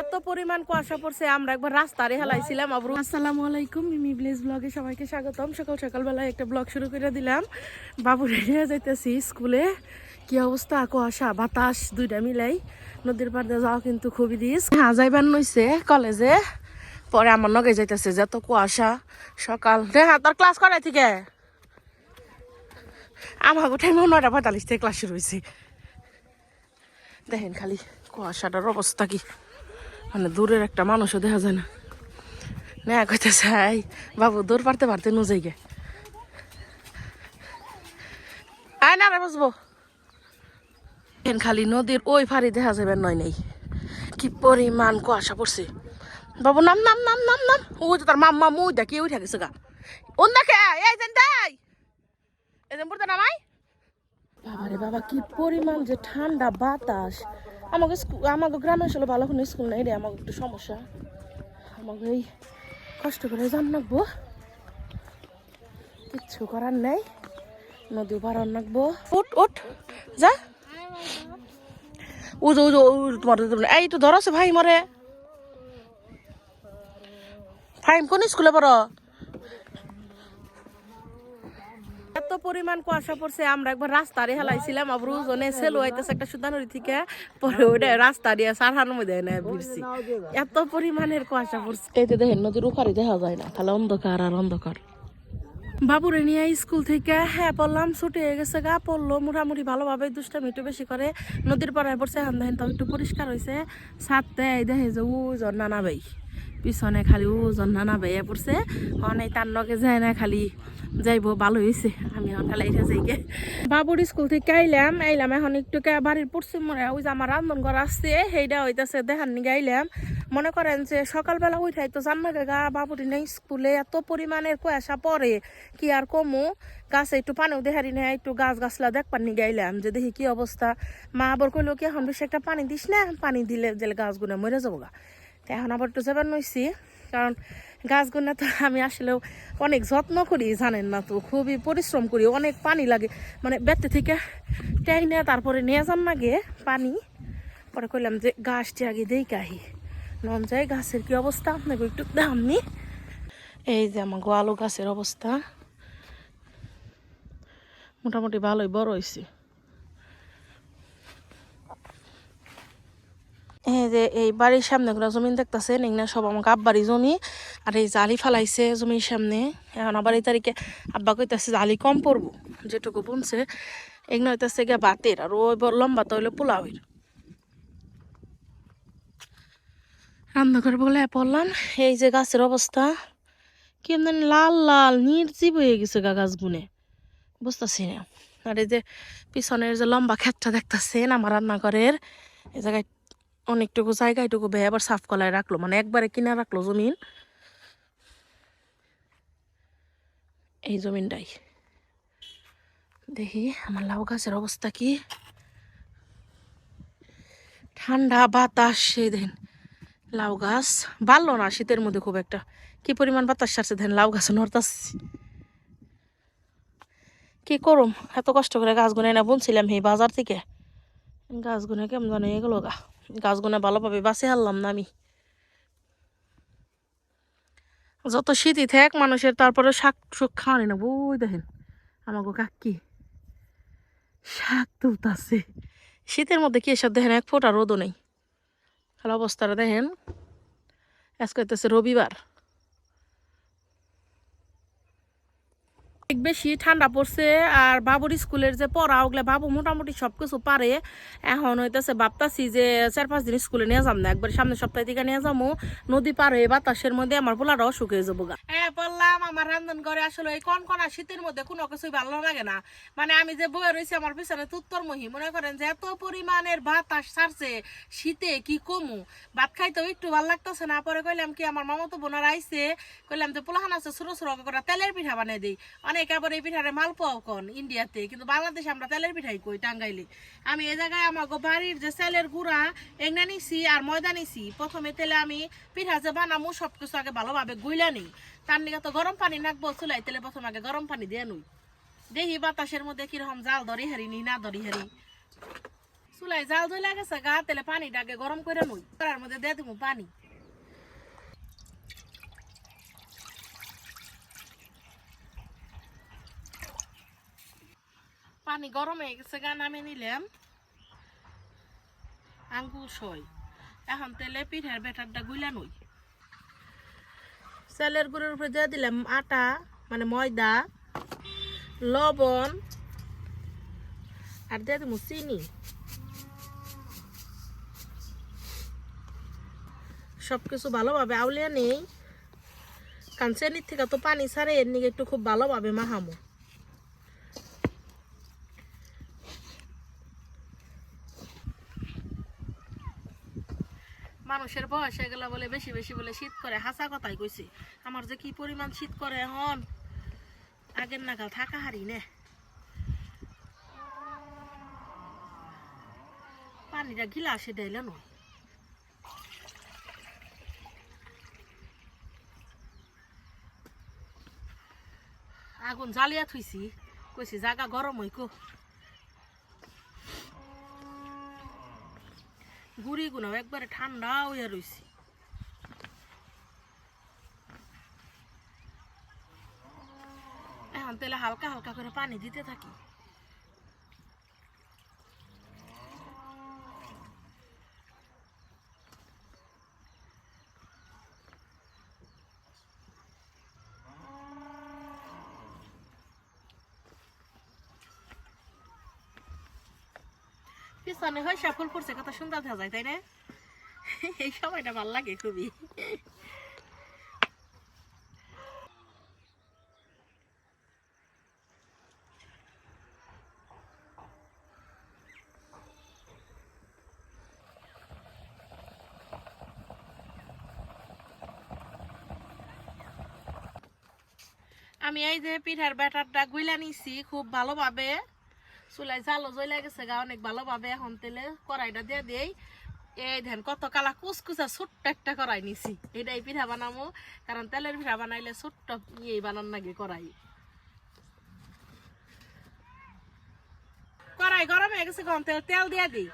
এত পরিমাণ কুয়াশা পড়ছে, আমরা একবার রাস্তারে হেলাইছিলাম, আবার। আসসালামু আলাইকুম, মিমি ব্লেজ ব্লগে সবাইকে স্বাগতম। সকাল সকালবেলায় একটা ব্লগ শুরু করে দিলাম। বাবু রেডি হয়ে যাইতেছি স্কুলে। কি অবস্থা? কুয়াশা, বাতাস, দুইটা মিলাই। নদীর পাড়ে যাওয়া কিন্তু খুবই দিস হ্যাঁ যাইবার নইছে কলেজে। পরে আমার নগে যাইতেছে, যত কুয়াশা, সকাল। হ্যাঁ তোর ক্লাস করাই থেকে? আমার টাইম নয়টা পঁয়তাল্লিশ থেকে ক্লাস শুরু হয়েছে দেখেন খালি কুয়াশাটার অবস্থা কি। মানে দূরের একটা মানুষও দেখা যায় না। না কইতে চাই বাবু, দূর পারতে পারতে নুজাই গে। আয় না রে, বসবো। দেখেন খালি নদীর ওই ফাড়ি দেখা যাবে নয় নেই। কি পরিমাণ কুয়াশা পড়ছে। বাবু, নাম নাম নাম নাম নাম। ওই তো তার মাম্মা মুই দেখি উঠে গেছে গা। ওন দেখে এই যেন দেয় এই যেন পড়তে নামাই। বাবারে বাবা, কি পরিমাণ যে ঠান্ডা বাতাস। আমাকে আমাকে গ্রামে আসলে ভালো কোনো স্কুল নেই রে, আমাকে একটু সমস্যা। আমাকে এই কষ্ট করে জান রাখব কিচ্ছু করার নেই, নদী পারার রাখব উঠ উঠ, যা। যে ও তোমার এই তো ধরছে ভাই মরে। ফাইম কোন স্কুলে পড়ো? এত পরিমাণ কুয়াশা পড়ছে আমরা একবার রাস্তারে হেলাইছিলাম আবার ওজনে সেলো আইতেছে একটা সুদানুরি থেকে পরে ওটা রাস্তা দিয়ে সারহানো মধ্যে না ভিড়ছি। এত পরিমাণের কুয়াশা পড়ছে। যে দেখেন নদীর উপারে দেখা যায় না খালি অন্ধকার আর অন্ধকার। বাবুরে নিয়ে স্কুল থেকে হ্যাঁ পড়লাম ছুটি হয়ে গেছে গা পড়ল মোটামুটি ভালোভাবে দুষ্টামি একটু বেশি করে। নদীর পাড়ায় পড়ছে এখন দেখেন তাও একটু পরিষ্কার হয়েছে এই দেখে যে ও ঝর্ণা নাবেই পিছনে খালি ও ঝর্ণা নাবে এ পড়ছে অনেক তার লগে যায় না খালি যাইবো ভালো হয়েছে আমি এখন গে বাবুর স্কুল থেকে আইলাম আইলাম এখন একটু বাড়ির পশ্চিম মনে ওই যে আমার রান্ধন ঘর আসছে সেইটা হইতাছে দেখার নিগে আইলাম। মনে করেন যে সকালবেলা উঠাই তো জান না গা বাবুরি নেই স্কুলে, এত পরিমাণের কুয়াশা পড়ে, কি আর কমু? গাছে একটু পানিও দেখারি নেই, একটু গাছ গাছলা দেখবার নিয়ে গাইলাম যে দেখি কি অবস্থা। মা আবার কইলো কি, এখন বেশি একটা পানি দিস না, পানি দিলে যে গাছগুলো মরে যাব গা। তো এখন আবার একটু যাবার নইছি কারণ গাছগুলো তো আমি আসলেও অনেক যত্ন করি, জানেন না তো, খুবই পরিশ্রম করি, অনেক পানি লাগে। মানে বেতে থেকে টাইনে তারপরে নিয়ে যান লাগে পানি। পরে কইলাম যে গাছটি আগে দেই কাহি নন যায় গাছের কি অবস্থা? আপনাকে একটু দামনি। এই যে আমার গোয়ালু গাছের অবস্থা। মোটামুটি ভালোই বড় হয়েছে এই যে এই বাড়ির সামনে গুলো জমিন দেখতেছেন, এগুলো সব আমাকে আব্বারই জমি। আর এই জালি ফালাইছে জমির সামনে। এখন আবার এই তারিখে আব্বা কইতাছে জালি কম পড়ব, যেটুকু বুনছে। এগুলো হইতেছে গিয়ে বাতের, আর ওই লম্বা তো হইল পোলাওয়ের। রান্না করে বলে পড়লাম, এই যে গাছের অবস্থা। কেমন লাল লাল, নির্জীব হয়ে গেছে গা গাছ গাছগুনে। বুঝতেছি না। আর এই যে পিছনের যে লম্বা ক্ষেতটা দেখতেছেন, আমার রান্নাঘরের, এই জায়গায় অনেকটুকু জায়গা এটুকু বে আবার সাফ কলায় রাখল মানে একবারে কিনা রাখল জমিন। এই জমিনটাই। দেখি আমার লাউ গাছের অবস্থা কি। ঠান্ডা বাতাস সেই দিন লাউ গাছ। বাড়লো না শীতের মধ্যে খুব একটা। কি পরিমাণ বাতাস ছাড়ছে দেন লাউ গাছ নড়তাস কি করুম, এত কষ্ট করে গাছ গুনে না বুনছিলাম এই বাজার থেকে। গাছ গুনে কেমন জানে এগুলো গা। গাছ গুনে ভালোভাবে বাঁচে হারলাম না আমি। যত শীতই থাক, মানুষের তারপরে শাক শুক খাওয়ানি না। বই দেখেন আমাকে কাকি। শাক তুলতাছে। শীতের মধ্যে কি এসব দেখেন, এক ফোঁটা রোদও নেই। তাহলে অবস্থাটা দেখেন, আজকে হইতেছে রবিবার। বেশি ঠান্ডা পড়ছে আর বাবুর স্কুলের যে পড়া, ওগুলা বাবু মোটামুটি সব কিছু পারে। এখন হইতেছে ভাবতাছি যে চার পাঁচ দিন স্কুলে নিয়ে যাম না, একবার সামনে সপ্তাহে থেকে নিয়ে যাব নদী পার হয়ে বাতাসের মধ্যে আমার পোলাটা অসুখ হয়ে যাব গা হ্যাঁ বললাম, আমার রান্ধন করে আসলে এই শীতের মধ্যে কোনো কিছুই ভালো লাগে না। মানে আমি যে বয়ে রয়েছি আমার পিছনে তুত্তর মহি মনে করেন যে এত পরিমাণের বাতাস ছাড়ছে, শীতে কি কমু? ভাত খাইতেও একটু ভালো লাগতেছে না। পরে কইলাম কি, আমার মামা তো বোনার আইসে কইলাম যে, পোলাহান আছে ছোট করে তেলের পিঠা বানিয়ে দিই। অনেক আবার এই পিঠারে মালপোয়াও কন ইন্ডিয়াতে কিন্তু বাংলাদেশে আমরা তেলের পিঠাই কই টাঙ্গাইলে। আমি এই জায়গায় আমার বাড়ির যে তেলের গুঁড়া এগনা নিছি আর ময়দা নিছি। প্রথমে তেলে আমি পিঠা যে বানামু সব কিছু আগে ভালোভাবে গুইলা নিই। তার নিকে তো গরম পানি নাকবো, চুলাই তেলে প্রথমে আগে গরম পানি দিয়ে নুই। দেখি বাতাসের মধ্যে কীরকম জাল দরি হারি নি, না দরি হারি। চুলাই জাল জ্বলে গেছে গা, তেলে পানিটাকে গরম করে নই। করার মধ্যে দিয়ে দিব পানি। পানি গরম হয়ে গেছে, গা নামে নিলাম। আঙ্গুল সই। এখন তেলে পিঠের বেটারটা গুলা নই। চালের গুঁড়োর উপরে দিয়ে দিলাম আটা মানে ময়দা, লবণ, আর দিয়ে দিব চিনি। সব কিছু ভালোভাবে আউলিয়া নেই। কারণ চেনির থেকে তো পানি ছাড়ে, এর নিকে একটু খুব ভালোভাবে মাহামো মানুষের বয়স হয়ে গেল বলে বেশি বেশি বলে শীত করে। হাসা কথাই কইছে। আমার যে কি পরিমাণ শীত করে এখন? আগের নাগাল থাকা হারি নে। পানিটা গিলাসে ডাইলে নয় আগুন জ্বালিয়া থুইছি। কইছি, জাগা গরম হইকো। গুড়ি গুনাও একবারে ঠান্ডা হইয়া রয়েছে এখন তাহলে হালকা হালকা করে পানি দিতে থাকি। পিছনে হয় ফুল পড়ছে কত সুন্দর দেখা যায়, তাই না? এই সময়টা ভালো লাগে খুবই। আমি এই যে পিঠার ব্যাটারটা গুইলা নিছি খুব ভালোভাবে। চুলাই জালো জ্বলে গেছে গা, অনেক ভালোভাবে এখন তেলে কড়াইটা দিয়ে দেই। এই ধ্যান কত কালা কুচকুচা ছোট্ট একটা কড়াই নিছি। এটাই পিঠা বানাবো কারণ তেলের পিঠা বানাইলে ছোট্ট ইয়ে বানান নাকি কড়াই। কড়াই গরম হয়ে গেছে গরম তেল তেল দিয়ে দিই।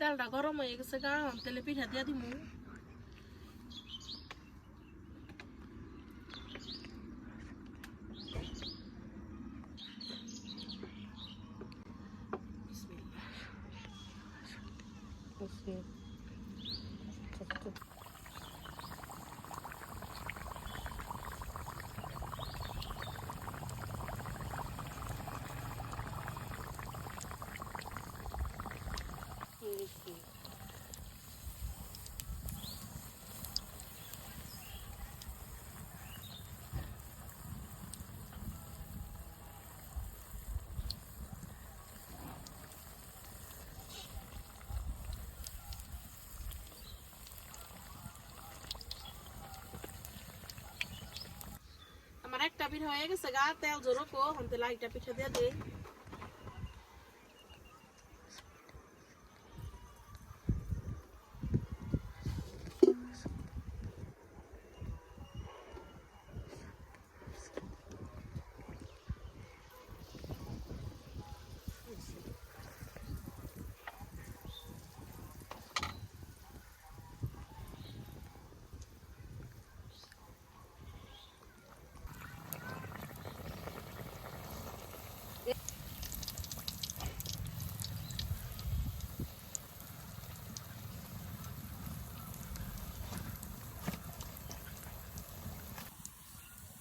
তেলটা গরম হয়ে গেছে গা তেলে পিঠা দিয়ে দিমু আমার একটা পিঠা হয়ে গেছে গা তেল জোরো কো এখন তেল আরেকটা পিঠা দিয়ে দিই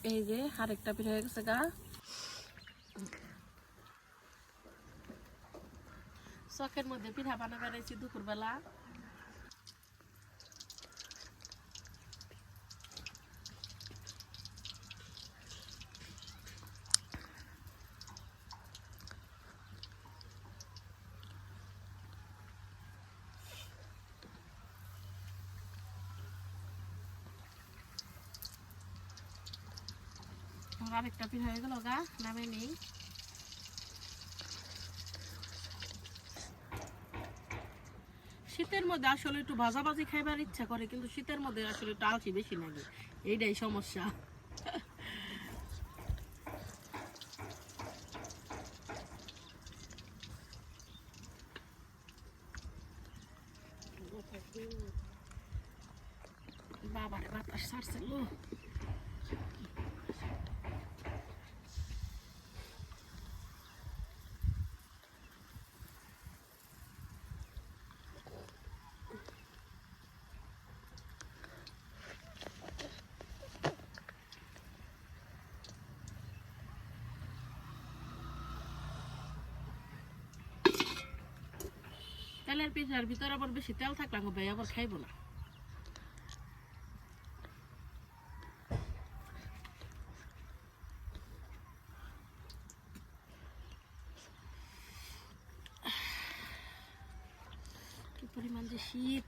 এই যে আরেকটা পিঠা হয়ে গেছে গা। চকের মধ্যে পিঠা বানা বেড়াইছি দুপুরবেলা। আরেকটা পিঠা হয়ে গেল গা, নামে নেই। শীতের মধ্যে আসলে একটু ভাজাভাজি খাইবার ইচ্ছা করে, কিন্তু শীতের মধ্যে আসলে একটু আলসি বেশি লাগে। এইটাই সমস্যা। বাবারে, বাতাস ছাড়ছে তেলের পিঠার ভিতরে আবার বেশি তেল থাকলে ভাই আবার খাইব না। কি পরিমাণ যে শীত।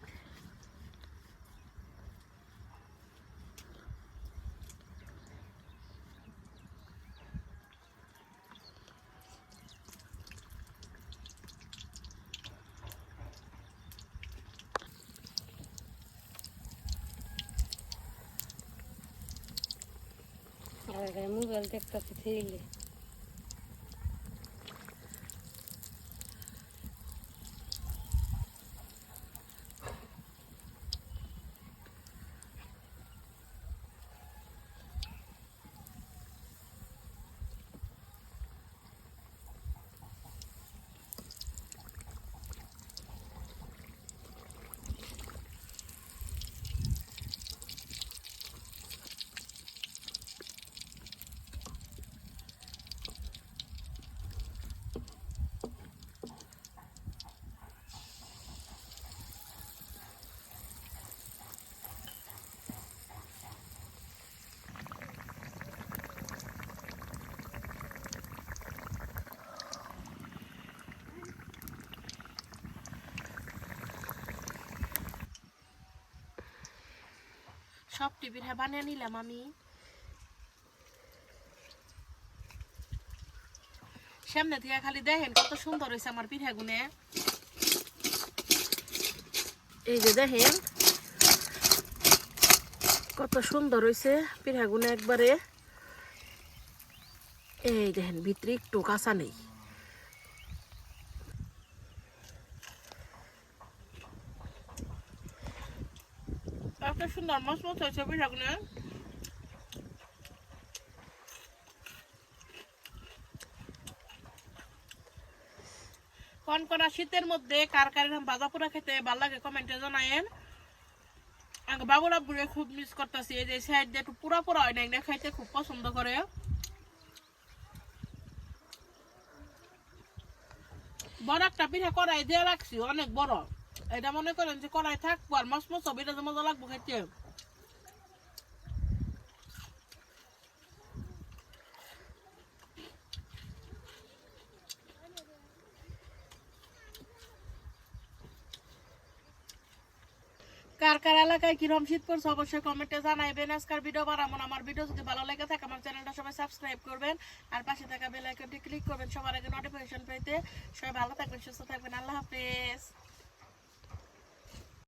মোবাইল দেখতেছি ফেলে সব টিভির হ্যাঁ বানিয়ে নিলাম আমি। সামনে থেকে খালি দেখেন কত সুন্দর হয়েছে আমার পিঠা গুনে এই যে দেখেন, কত সুন্দর হয়েছে পিঠা গুনে একবারে। এই দেখেন, ভিতরে একটু কাঁচা নেই। সুন্দর মসমস হয়েছে পিঠা গুনে কোন কোন শীতের মধ্যে কার কার ভাজা পোড়া খেতে ভালো লাগে কমেন্টে জানায়েন। আগে বাবুরা বুড়ে খুব মিস করতেছি, এই যে সাইড দিয়ে একটু পুরা পুরা হয় না, এগুলো খাইতে খুব পছন্দ করে। বড় একটা পিঠা কড়াই দিয়ে রাখছি, অনেক বড়। এটা মনে করেন যে কড়াই থাকব আর মাছ মাছ এটা মজা লাগবো খেতে। কার কার এলাকায় কিরম শীত পড়ছে অবশ্যই কমেন্টে জানাইবেন। আজকের ভিডিও বানাবো। আমার ভিডিও যদি ভালো লেগে থাকে, আমার চ্যানেলটা সবাই সাবস্ক্রাইব করবেন। আর পাশে থাকা বেল আইকনটি ক্লিক করবেন সবার আগে নোটিফিকেশন পেতে। সবাই ভালো থাকবেন, সুস্থ থাকবেন, আল্লাহ হাফেজ।